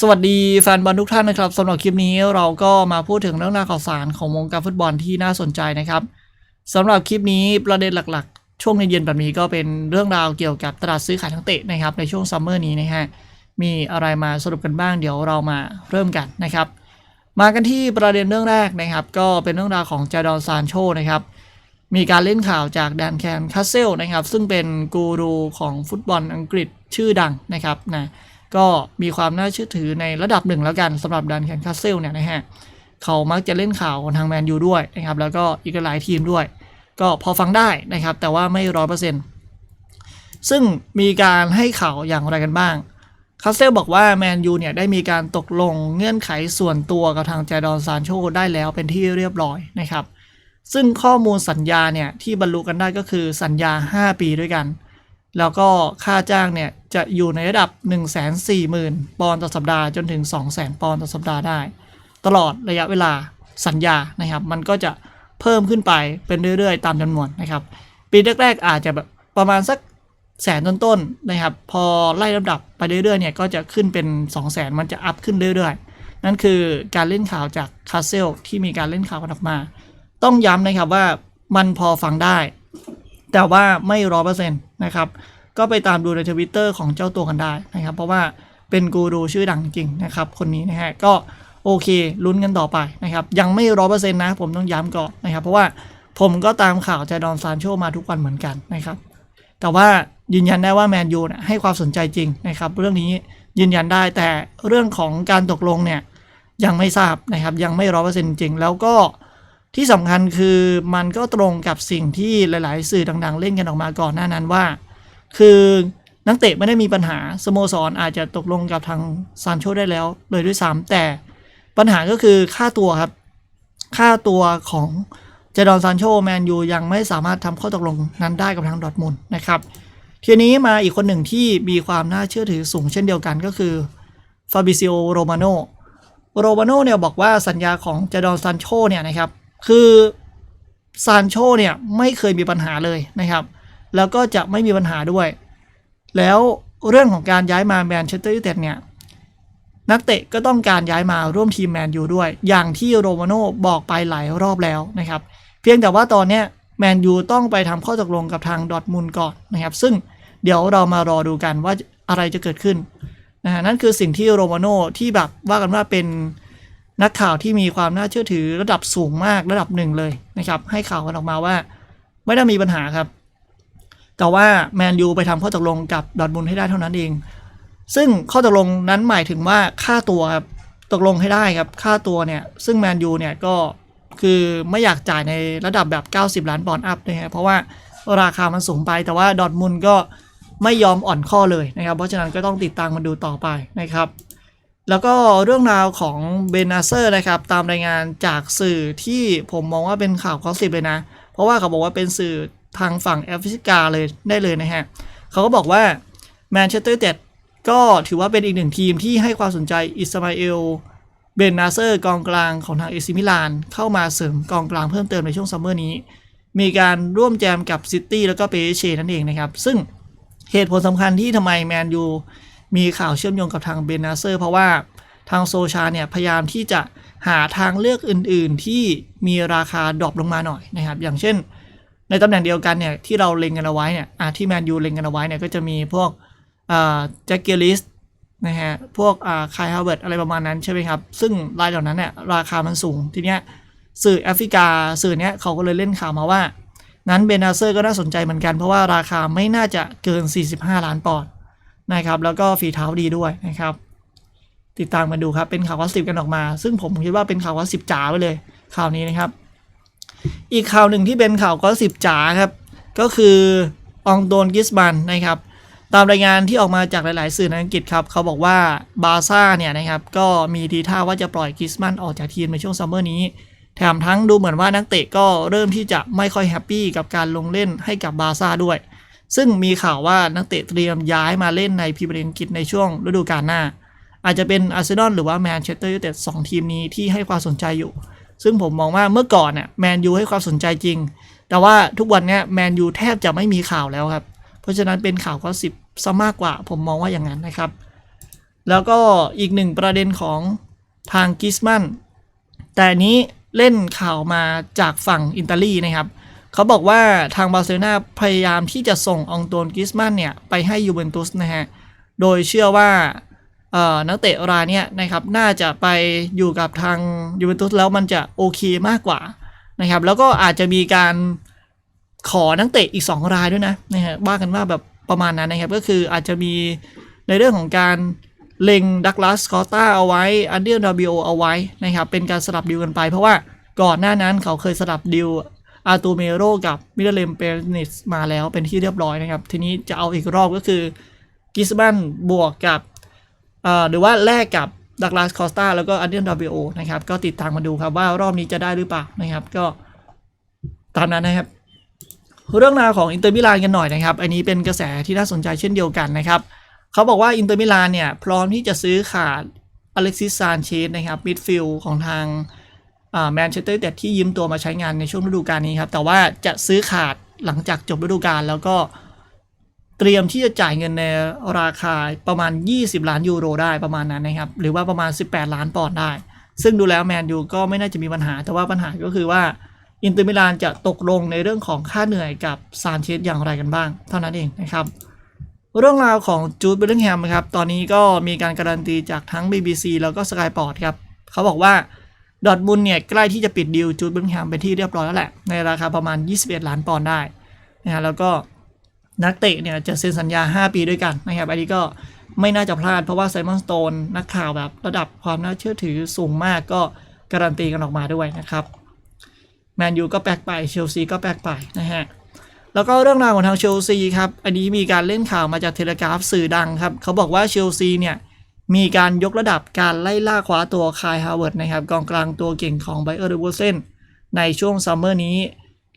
สวัสดีแฟนบอลทุกท่านนะครับสำหรับคลิปนี้เราก็มาพูดถึงเรื่องราวข่าวสารของวงการฟุตบอลที่น่าสนใจนะครับสำหรับคลิปนี้ประเด็นหลักๆ ช่วงเย็นๆแบบนี้ก็เป็นเรื่องราวเกี่ยวกับตลาดซื้อขายทั้งเตะนะครับในช่วงซัมเมอร์นี้นะฮะมีอะไรมาสรุปกันบ้างเดี๋ยวเรามาเริ่มกันนะครับ มากันที่ประเด็นเรื่องแรกนะครับ ก็เป็นเรื่องราวของจาดอนซานโชนะครับมีการเล่นข่าวจากแดนแคนคาสเซลนะครับซึ่งเป็นกูรูของฟุตบอลอังกฤษชื่อดังนะครับนะ ก็มีความน่าเชื่อถือในระดับหนึ่งแล้วกันสำหรับแดนแคนคาสเซลเนี่ยนะฮะเขามักจะเล่นข่าวของทางแมนยูด้วยนะครับแล้วก็อีกหลายทีมด้วย ก็พอฟังได้นะครับ แต่ว่าไม่ร้อยเปอร์เซ็นต์ซึ่งมีการให้ข่าวอย่างไรกันบ้างคาสเซลบอกว่าแมนยูเนี่ยได้มีการตกลงเงื่อนไขส่วนตัวกับทางแจดอนซานโชได้แล้วเป็นที่เรียบร้อยนะครับ ซึ่งข้อมูลสัญญาเนี่ยที่บรรลุกันได้ก็คือสัญญา 5 ปีด้วยกัน แล้วก็ค่าจ้างเนี่ย จะอยู่ในระดับ 1 4 0 0 0 0 ปอนด์ต่อสัปดาห์จนถึง 2 0 0 0 0 0 ปอนด์ต่อสัปดาห์ได้ ตลอดระยะเวลาสัญญานะครับ มันก็จะเพิ่มขึ้นไปเป็นเรื่อย ๆ ตามจำนวนนะครับ ปีแรก ๆ อาจจะแบบประมาณสักแสนต้นๆนะครับ พอไล่ลำดับไปเรื่อยๆเนี่ยก็จะขึ้นเป็น 2 0 0 0 0 0 มันจะอัพขึ้นเรื่อยๆ นั่นคือการเล่นข่าวจากคาเซลที่มีการเล่นข่าวกันออกมา ต้องย้ำนะครับว่ามันพอฟังได้ แต่ว่าไม่ร้อยเปอร์เซ็นต์นะครับ ก็ไปตามดูในทวิตเตอร์ของเจ้าตัวกันได้นะครับ เพราะว่าเป็นกูรูชื่อดังจริงนะครับ คนนี้นะฮะก็โอเคลุ้นกันต่อไปนะครับ ยังไม่ร้อยเปอร์เซ็นต์นะ ผมต้องย้ำก่อนนะครับ เพราะว่าผมก็ตามข่าวจาดอนซานโชมาทุกวันเหมือนกันนะครับ แต่ว่ายืนยันได้ว่าแมนยูให้ความสนใจจริงนะครับ เรื่องนี้ยืนยันได้แต่เรื่องของการตกลงเนี่ยยังไม่ทราบนะครับ ยังไม่ร้อยเปอร์เซ็นต์จริง แล้วก็ที่สำคัญคือมันก็ตรงกับสิ่งที่หลาย ๆ สื่อดัง ๆ เล่นกันออกมาก่อนหน้านั้นว่า คือนักเตะไม่ได้มีปัญหาสโมสรออาจจะตกลงกับทางซานโชได้แล้วเลยด้วยซ้ำแต่ปัญหาก็คือค่าตัวครับ ค่าตัวของเจดอนซานโชแมนยูยังไม่สามารถทำข้อตกลงนั้นได้กับทางดอทมุนนะครับ ทีนี้มาอีกคนหนึ่งที่มีความน่าเชื่อถือสูงเช่นเดียวกันก็คือฟาบิซิโอโรมาโนโรมาโนเนี่ยบอกว่าสัญญาของเจดอนซานโชเนี่ยนะครับ คือซานโชเนี่ยไม่เคยมีปัญหาเลยนะครับ แล้วก็จะไม่มีปัญหาด้วย แล้วเรื่องของการย้ายมาแมนเชสเตอร์ยูไนเต็ดเนี่ยนักเตะก็ต้องการย้ายมาร่วมทีมแมนยูด้วย อย่างที่โรมาโน่บอกไปหลายรอบแล้วนะครับ เพียงแต่ว่าตอนนี้แมนยูต้องไปทำข้อตกลงกับทางดอทมุนก่อนนะครับ ซึ่งเดี๋ยวเรามารอดูกันว่าอะไรจะเกิดขึ้นนะฮะนั่นคือสิ่งที่โรมาโน่ที่แบบว่ากันว่าเป็นนักข่าวที่มีความน่าเชื่อถือระดับสูงมากระดับหนึ่งเลยนะครับ ให้ข่าวกันออกมาว่า ไม่ได้มีปัญหาครับ แต่ว่าแมนยูไปทำข้อตกลงกับดอทมุนให้ได้เท่านั้นเอง ซึ่งข้อตกลงนั้นหมายถึงว่าค่าตัวครับตกลงให้ได้ครับค่าตัวเนี่ย ซึ่งแมนยูเนี่ยก็คือไม่อยากจ่ายในระดับแบบ 90 ล้านปอนด์อัพนะฮะเพราะว่าราคามันสูงไปแต่ว่าดอทมุนก็ไม่ยอมอ่อนข้อเลยนะครับ เพราะฉะนั้นก็ต้องติดตามมาดูต่อไปนะครับ แล้วก็เรื่องราวของเบนนาเซอร์นะครับ ตามรายงานจากสื่อที่ผมมองว่าเป็นข่าวคอสิบเลยนะ เพราะว่าเขาบอกว่าเป็นสื่อ ทางฝั่งแอฟริกาเลยได้เลยนะฮะเขาก็บอกว่าแมนเชสเตอร์เต็ดก็ถือว่าเป็นอีกหนึ่งทีมที่ให้ความสนใจอิสมาเอลเบนนาเซอร์กองกลางของทางเอซิมิลานเข้ามาเสริมกองกลางเพิ่มเติมในช่วงซัมเมอร์นี้ มีการร่วมแจมกับซิตี้แล้วก็เปเชนั่นเองนะครับ ซึ่งเหตุผลสำคัญที่ทำไมแมนยูมีข่าวเชื่อมโยงกับทางเบนนาเซอร์เพราะว่าทางโซชาเนี่ยพยายามที่จะหาทางเลือกอื่น ๆ ที่มีราคาดรอปลงมาหน่อยนะครับ อย่างเช่น ในตำแหน่งเดียวกันเนี่ยที่เราเล็งกันเอาไว้เนี่ยอะที่แมนยูเล็งกันเอาไว้เนี่ยก็จะมีพวกอ่าแจ็คเกลิสนะฮะพวกอ่าคายฮาวเวิร์ดอะไรประมาณนั้นใช่ไหมครับ ซึ่งรายเหล่านั้นเนี่ยราคามันสูงทีเนี้ยสื่อแอฟริกาสื่อเนี้ยเขาก็เลยเล่นข่าวมาว่า นั้นเบนาเซอร์ก็น่าสนใจเหมือนกันเพราะว่าราคาไม่น่าจะเกิน 45 ล้านปอนด์นะครับแล้วก็ฝีเท้าดีด้วยนะครับ ติดตามกันดูครับเป็นข่าวว่าสิบกันออกมา ซึ่งผมคิดว่าเป็นข่าวว่าสิบจ๋าไปเลยข่าวนี้นะครับ อีกข่าวหนึ่งที่เป็นข่าวก็สิบจ๋าครับ ก็คือองโดนกิสมันนะครับตามรายงานที่ออกมาจากหลาย ๆ สื่อในอังกฤษครับ เขาบอกว่าบาซ่าเนี่ยนะครับก็มีทีท่าว่าจะปล่อยกิสมันออกจากทีมในช่วงซัมเมอร์นี้ แถมทั้งดูเหมือนว่านักเตะก็เริ่มที่จะไม่ค่อยแฮปปี้กับการลงเล่นให้กับบาซ่าด้วย ซึ่งมีข่าวว่านักเตะเตรียมย้ายมาเล่นในพรีเมียร์ลีกอังกฤษในช่วงฤดูกาลหน้า อาจจะเป็นอาร์เซนอลหรือว่าแมนเชสเตอร์ยูไนเต็ดสองทีมนี้ที่ให้ความสนใจอยู่ ซึ่งผมมองว่าเมื่อก่อนเนี่ยแมนยูให้ความสนใจจริง แต่ว่าทุกวันเนี้ยแมนยูแทบจะไม่มีข่าวแล้วครับ เพราะฉะนั้นเป็นข่าวก็สิบซะมากกว่า ผมมองว่าอย่างนั้นนะครับ แล้วก็อีกหนึ่งประเด็นของทางกิสมันแต่นี้เล่นข่าวมาจากฝั่งอิตาลีนะครับเขาบอกว่าทางบาร์เซโลนาพยายามที่จะส่งองโตนกิสมันเนี่ยไปให้ยูเวนตุสนะฮะโดยเชื่อว่า นักเตะรายเนี้ยนะครับน่าจะไปอยู่กับทางยูเวนตุสแล้วมันจะโอเคมากกว่านะครับแล้วก็อาจจะมีการขอนักเตะอีก 2 รายด้วยนะนะฮะว่ากันว่าแบบประมาณนั้นนะครับก็คืออาจจะมีในเรื่องของการเล็งดักลาสคอตตาเอาไว้อันเดียนดาบิโอเอาไว้นะครับเป็นการสลับดิวกันไป เพราะว่าก่อนหน้านั้นเขาเคยสลับดิวอาตูเมโรกับมิเดเลมเปรนิสมาแล้วเป็นที่เรียบร้อยนะครับ ทีนี้จะเอาอีกรอบก็คือกิสบันบวกกับ หรือว่าแลกกับดักลาสคอสตาแล้วก็อันเดียนดาบิโอนะครับ ก็ติดตามมาดูครับว่ารอบนี้จะได้หรือเปล่านะครับ ก็ตามนั้นนะครับ เรื่องราวของอินเตอร์มิลานกันหน่อยนะครับ อันนี้เป็นกระแสที่น่าสนใจเช่นเดียวกันนะครับ เขาบอกว่าอินเตอร์มิลานเนี่ยพร้อมที่จะซื้อขาดอเล็กซิสซานเชสนะครับมิดฟิลด์ของทางแมนเชสเตอร์แต่ที่ยืมตัวมาใช้งานในช่วงฤดูกาลนี้ครับ แต่ว่าจะซื้อขาดหลังจากจบฤดูกาลแล้วก็ เตรียมที่จะจ่ายเงินในราคาประมาณ 20 ล้านยูโรได้ประมาณนั้นนะครับ หรือว่าประมาณ 18 ล้านปอนด์ได้ ซึ่งดูแล้วแมนยูก็ไม่น่าจะมีปัญหา แต่ว่าปัญหาก็คือว่าอินเตอร์มิลานจะตกลงในเรื่องของค่าเหนื่อยกับซานเชสอย่างไรกันบ้าง เท่านั้นเองนะครับ เรื่องราวของจูดเบลลิงแฮมครับ ตอนนี้ก็มีการการันตีจากทั้ง BBC แล้วก็ Sky p o r t ครับ เขาบอกว่าดอทมุนด์เนี่ยใกล้ที่จะปิดดีลจูดเบลลิงแฮมเป็นที่เรียบร้อยแล้วแหละ ในราคาประมาณ 21 ล้านปอนด์ได้นะฮะแล้วก็ นักเตะเนี่ยจะเซ็นสัญญา 5 ปีด้วยกันนะครับอันนี้ก็ไม่น่าจะพลาดเพราะว่าไซมอนสโตนนักข่าวแบบระดับความน่าเชื่อถือสูงมากก็การันตีกันออกมาด้วยนะครับแมนยูก็แปลกไปเชลซีก็แปลกไปนะฮะแล้วก็เรื่องราวของทางเชลซีครับ อันนี้มีการเล่นข่าวมาจากเทเลกราฟสื่อดังครับ เขาบอกว่าเชลซีเนี่ยมีการยกระดับการไล่ล่าคว้าตัวคายฮาวเวิร์ดนะครับกองกลางตัวเก่งของไบเออร์เดวเซนในช่วงซัมเมอร์นี้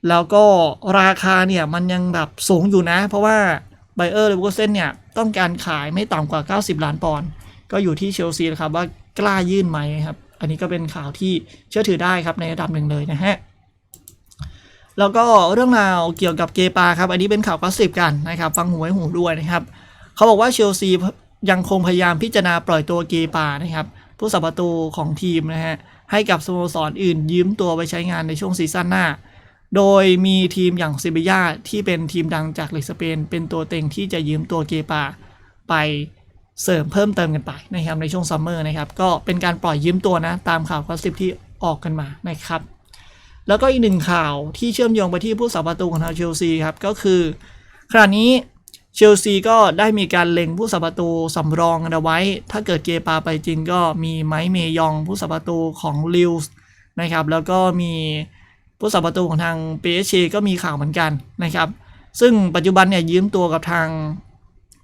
แล้วก็ราคาเนี่ยมันยังแบบสูงอยู่นะ เพราะว่าไบเออร์เลเวอร์เซนเนี่ยต้องการขายไม่ต่ำกว่า 90 ล้านปอนด์ก็อยู่ที่เชลซีนะครับว่ากล้ายื่นไหมครับ อันนี้ก็เป็นข่าวที่เชื่อถือได้ครับในระดับหนึ่งเลยนะฮะแล้วก็เรื่องราวเกี่ยวกับเกปาครับ อันนี้เป็นข่าวกอสซิบกันนะครับ ฟังหูไว้หูด้วยนะครับ เขาบอกว่าเชลซียังคงพยายามพิจารณาปล่อยตัวเกปานะครับ ผู้สับประตูของทีมนะฮะให้กับสโมสรออื่นยืมตัวไปใช้งานในช่วงซีซั่นหน้า โดยมีทีมอย่างซิบิยาที่เป็นทีมดังจากลีกสเปน เป็นตัวเต็งที่จะยืมตัวเกปาไปเสริมเพิ่มเติมกันไปนะครับในช่วงซัมเมอร์นะครับก็เป็นการปล่อยยืมตัวนะ ตามข่าวกอสซิบที่ออกกันมานะครับ แล้วก็อีกหนึ่งข่าวที่เชื่อมโยงไปที่ผู้สับประตูของทางเชลซีครับ ก็คือขณะนี้เชลซีก็ได้มีการเล็งผู้สับประตูสำรองกันเอาไว้ ถ้าเกิดเกปาไปจริงก็มีไมค์เมยองผู้สับประตูของลิวส์นะครับแล้วก็มี ผู้สับประตูของทางเปเชก็มีข่าวเหมือนกันนะครับ ซึ่งปัจจุบันเนี่ยยืมตัวกับทาง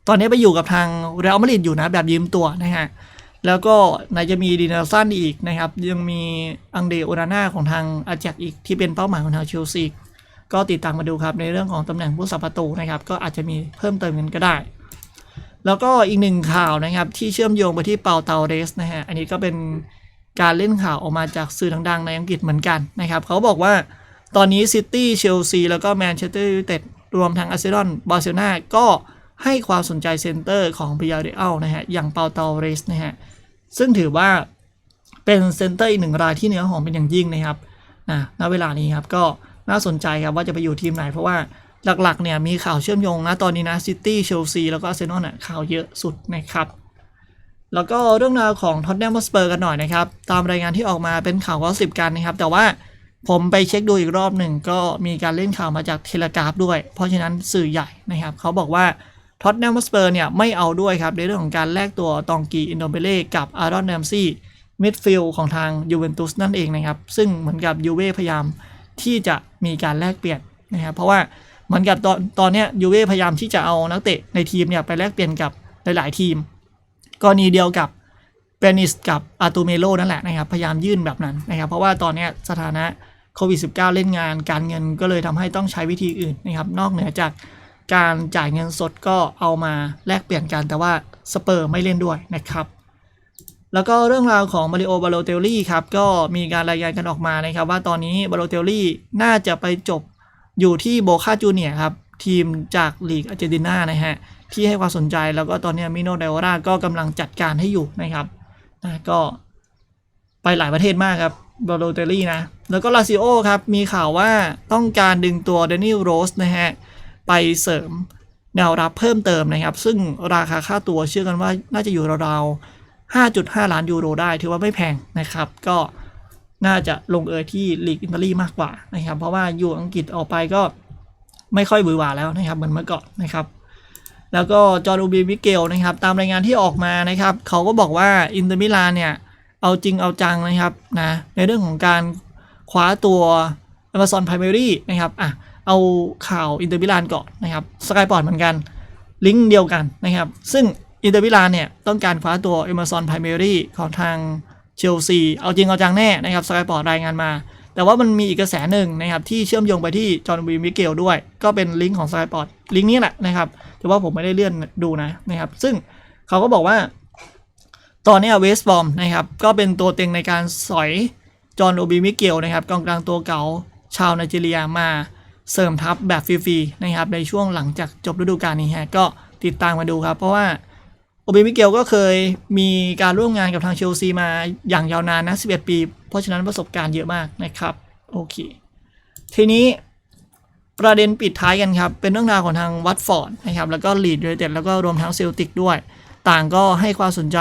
ตอนนี้ไปอยู่กับทางเรอัลมาดริดอยู่นะแบบยืมตัวนะฮะแล้วก็ไหนจะมีดีนาสันอีกนะครับ ยังมีอังเดโอนาน่าของทางอาแจกอีกที่เป็นเป้าหมายของทางเชลซีก็ติดตามมาดูครับ ในเรื่องของตำแหน่งผู้สับประตูนะครับ ก็อาจจะมีเพิ่มเติมกันก็ได้ แล้วก็อีกหนึ่งข่าวนะครับ ที่เชื่อมโยงไปที่เปาเตาเรสนะฮะอันนี้ก็เป็น การเล่นข่าวออกมาจากสื่อดังๆ ในอังกฤษเหมือนกันนะครับ เขาบอกว่าตอนนี้ซิตี้เชลซีแล้วก็แมนเชสเตอร์ยูไนเต็ดรวมทั้งอาร์เซนอลบาร์เซโลนาก็ให้ความสนใจเซนเตอร์ของพิยาเรอัลนะฮะ อย่างเปาเตาเรสนะฮะ ซึ่งถือว่าเป็นเซนเตอร์อีกหนึ่งรายที่เนื้อหอมเป็นอย่างยิ่งนะครับนะณเวลานี้ครับก็น่าสนใจครับว่าจะไปอยู่ทีมไหน เพราะว่าหลักๆเนี่ยมีข่าวเชื่อมโยงนะตอนนี้นะซิตี้เชลซีแล้วก็อาร์เซนอลน่ะข่าวเยอะสุดนะครับ แล้วก็เรื่องราวของท็อตแนมสเปอร์กันหน่อยนะครับ ตามรายงานที่ออกมาเป็นข่าวก็สิบกันนะครับ แต่ว่าผมไปเช็คดูอีกรอบหนึ่งก็มีการเล่นข่าวมาจากเทเลกราฟด้วย เพราะฉะนั้นสื่อใหญ่นะครับ เขาบอกว่าท็อตแนมสเปอร์เนี่ยไม่เอาด้วยครับ ในเรื่องของการแลกตัวตองกีอินโดเบเล่กับอารอนแนมซี่มิดฟิลด์ของทางยูเวนตุสนั่นเองนะครับ ซึ่งเหมือนกับยูเว่พยายามที่จะมีการแลกเปลี่ยนนะครับเพราะว่าเหมือนกับตอนตอนนี้ยยูเว่พยายามที่จะเอานักเตะในทีมเนี่ยไปแลกเปลี่ยนกับหลาย ๆ ทีม กรณีเดียวกับเปนิสกับอาตูเมโลนั่นแหละนะครับ พยายามยื่นแบบนั้นนะครับ เพราะว่าตอนนี้สถานะโควิด -19 เล่นงานการเงินก็เลยทำให้ต้องใช้วิธีอื่นนะครับ นอกเหนือจากการจ่ายเงินสดก็เอามาแลกเปลี่ยนกัน แต่ว่าสเปอร์ไม่เล่นด้วยนะครับแล้วก็เรื่องราวของมาริโอบาโลเตลลี่ครับ ก็มีการรายงานกันออกมานะครับ ว่าตอนนี้บาโลเตลลี่น่าจะไปจบอยู่ที่โบคาจูเนียครับ ทีมจากลีกอาร์เจนตินานะฮะ ที่ให้ความสนใจแล้วก็ตอนนี้มิโนเดวราก็กำลังจัดการให้อยู่นะครับนะก็ไปหลายประเทศมากครับบอลโลเตอรี่นะ แล้วก็ลาซิโอครับ มีข่าวว่าต้องการดึงตัวเดนิลโรสนะฮะ ไปเสริมแนวรับเพิ่มเติมนะครับ ซึ่งราคาค่าตัวเชื่อกันว่าน่าจะอยู่ราวๆ 5.5 ล้านยูโรได้ ถือว่าไม่แพงนะครับ ก็น่าจะลงเอยที่ลีกอิตาลีมากกว่านะครับ เพราะว่าอยู่อังกฤษออกไปก็ไม่ค่อยบือหวาแล้วนะครับเหมือนเมื่อก่อนนะครับ แล้วก็จอร์ดูบีมิเกลนะครับตามรายงานที่ออกมานะครับเขาก็บอกว่าอินเตอร์มิลานเนี่ยเอาจริงเอาจังนะครับนะในเรื่องของการคว้าตัว Amazon Primary นะครับอะเอาข่าวอินเตอร์มิลานก่อนนะครับสกายปอร์ตเหมือนกันลิงก์เดียวกันนะครับซึ่งอินเตอร์มิลานเนี่ยต้องการคว้าตัว Amazon Primary ของทางเชลซีเอาจริงเอาจังแน่นะครับสกายปอร์ตรายงานมา แต่ว่ามันมีอีกกระแสหนึ่งนะครับที่เชื่อมโยงไปที่จอห์นวีมิเกลด้วย ก็เป็นลิงก์ของสกายปอร์ตลิงก์นี้แหละนะครับแต่ว่าผมไม่ได้เลื่อนดูนะนะครับ ซึ่งเขาก็บอกว่า ตอนนี้เวสบอมนะครับก็เป็นตัวเต็งในการสอยจอห์นโอบิมิเกลนะครับกองกลางตัวเก่าชาวไนจีเรียมาเสริมทัพแบบฟรีๆนะครับในช่วงหลังจากจบฤดูกาลนี้ฮะก็ติดตามมาดูครับ เพราะว่า โอบิมิเกลก็เคยมีการร่วมงานกับทางเชลซีมาอย่างยาวนานนะ 11 ปี เพราะฉะนั้นประสบการณ์เยอะมากนะครับ โอเค ทีนี้ประเด็นปิดท้ายกันครับ เป็นเรื่องราวของทางวัตฟอร์ดนะครับ แล้วก็ลีดยูไนเต็ดแล้วก็รวมทั้งเซลติกด้วย ต่างก็ให้ความสนใจ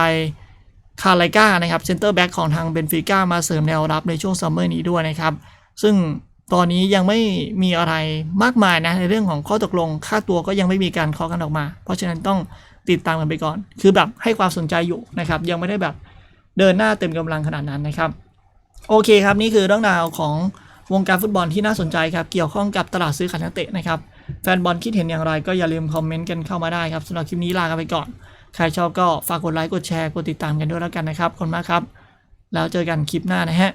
คาไลกานะครับเซนเตอร์แบ็กของทางเบนฟิก้ามาเสริมแนวรับในช่วงซัมเมอร์นี้ด้วยนะครับ ซึ่งตอนนี้ยังไม่มีอะไรมากมายนะในเรื่องของข้อตกลงค่าตัวก็ยังไม่มีการเคาะกันออกมา เพราะฉะนั้นต้อง ติดตามกันไปก่อน คือแบบให้ความสนใจอยู่นะครับ ยังไม่ได้แบบเดินหน้าเต็มกำลังขนาดนั้นนะครับ โอเคครับนี่คือเรื่องราวของวงการฟุตบอลที่น่าสนใจครับ เกี่ยวข้องกับตลาดซื้อขายนักเตะนะครับ แฟนบอลคิดเห็นอย่างไรก็อย่าลืมคอมเมนต์กันเข้ามาได้ครับสำหรับคลิปนี้ลากันไปก่อน ใครชอบก็ฝากกดไลค์กดแชร์กดติดตามกันด้วยแล้วกันนะครับขอบคุณมากครับ แล้วเจอกันคลิปหน้านะฮะ